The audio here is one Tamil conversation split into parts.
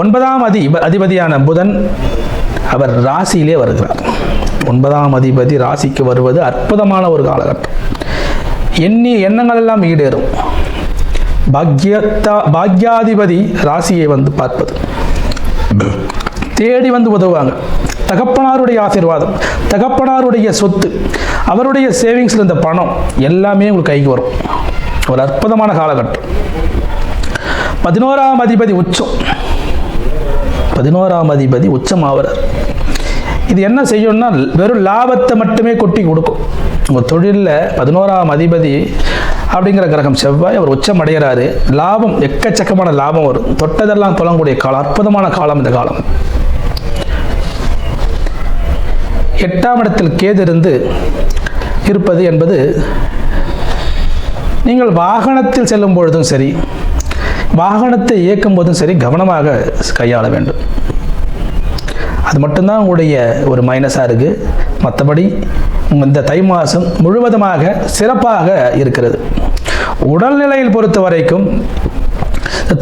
ஒன்பதாம் அதி அதிபதியான புதன் அவர் ராசியிலே வருகிறார். ஒன்பதாம் அதிபதி ராசிக்கு வருவது அற்புதமான ஒரு காலகட்டம். எண்ணி எண்ணங்கள் எல்லாம் ஈடேறும். பாக்யத்தா பாக்யாதிபதி ராசியை வந்து பார்ப்பது. தேடி வந்து உதவுவாங்க. தகப்பனாருடைய ஆசீர்வாதம் தகப்பனாருடைய சொத்து அவருடைய சேவிங்ஸில் இருந்த பணம் எல்லாமே உங்களுக்கு கைக்கு வரும். ஒரு அற்புதமான காலகட்டம். பதினோராம் அதிபதி உச்சம். பதினோராம் அதிபதி உச்சம் ஆவறார் இது என்ன செய்யும்னா வெறும் லாபத்தை மட்டுமே கொட்டி கொடுக்கும். உங்கள் தொழிலில் பதினோராம் அதிபதி அப்படிங்கிற கிரகம் செவ்வாய் அவர் உச்சம் அடைகிறாரு லாபம் எக்கச்சக்கமான லாபம் வரும். தொட்டதெல்லாம் தொழங்கக்கூடிய காலம் அற்புதமான காலம் இந்த காலம். எட்டாம் இடத்தில் கேது இருந்து இருப்பது என்பது நீங்கள் வாகனத்தில் செல்லும் பொழுதும் சரி வாகனத்தை இயக்கும் போதும் சரி கவனமாக கையாள வேண்டும். அது மட்டும்தான் உங்களுடைய ஒரு மைனஸாக இருக்குது மற்றபடி இந்த தை மாதம் முழுவதுமாக சிறப்பாக இருக்கிறது. உடல்நிலையில் பொறுத்த வரைக்கும்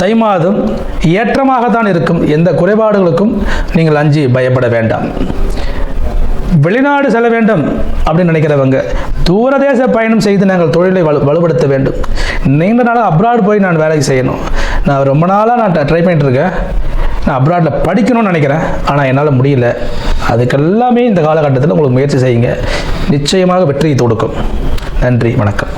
தை மாதம் ஏற்றமாகத்தான் இருக்கும். எந்த குறைபாடுகளுக்கும் நீங்கள் அஞ்சி பயப்பட வேண்டாம். வெளிநாடு செல்ல வேண்டும் அப்படின்னு நினைக்கிறவங்க தூரதேச பயணம் செய்து நாங்கள் தொழிலை வலு வலுப்படுத்த வேண்டும். நீண்ட நாளாக அப்ராட் போய் நான் வேலை செய்யணும். நான் ரொம்ப நாளாக நான் ட்ரை பண்ணிகிட்ருக்கேன் நான் அப்ராடில் படிக்கணும்னு நினைக்கிறேன். ஆனால் என்னால் முடியல. அதுக்கெல்லாமே இந்த காலகட்டத்தில் உங்களுக்கு முயற்சி செய்யுங்க. நிச்சயமாக வெற்றியை தொடுக்கும். நன்றி வணக்கம்.